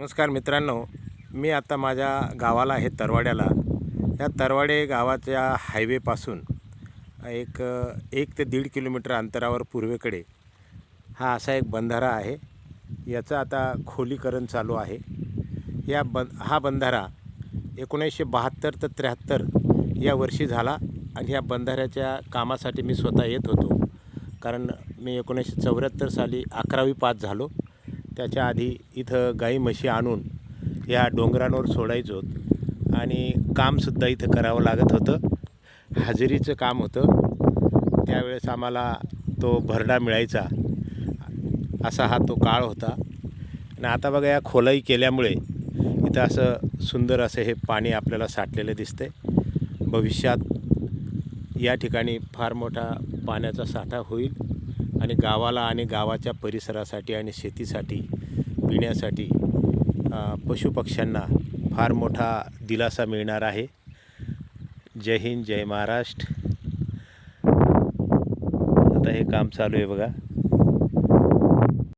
नमस्कार मित्रांनो मी आता माझ्या गावाला आहे तरवाड्याला. या तरवाडे गावाच्या हायवेपासून एक एक ते दीड किलोमीटर अंतरावर पूर्वेकडे हा असा एक बंधारा आहे. याचं आता खोलीकरण चालू आहे. या बं हा बंधारा एकोणीसशे बहात्तर ते त्र्याहत्तर या वर्षी झाला आणि या बंधाऱ्याच्या कामासाठी मी स्वतः येत होतो. कारण मी एकोणीसशे चौऱ्याहत्तर साली अकरावी पास झालो. त्याच्या आधी इथं गाई म्हशी आणून या डोंगरांवर सोडायचो. आणि कामसुद्धा इथं करावं लागत होतं. हजेरीचं काम होतं. त्यावेळेस आम्हाला तो भरडा मिळायचा असा हा तो काळ होता. आणि आता बघा या खोलाई केल्यामुळे इथं असं सुंदर असं हे पाणी आपल्याला साठलेलं दिसतंय. भविष्यात या ठिकाणी फार मोठा पाण्याचा साठा होईल आणि गावाला आणि गावाच्या परिसरासाठी आणि शेतीसाठी पिण्यासाठी पशुपक्ष्यांना फार मोठा दिलासा मिळणार आहे. जय हिंद जय महाराष्ट्र. आता हे काम चालू आहे बघा.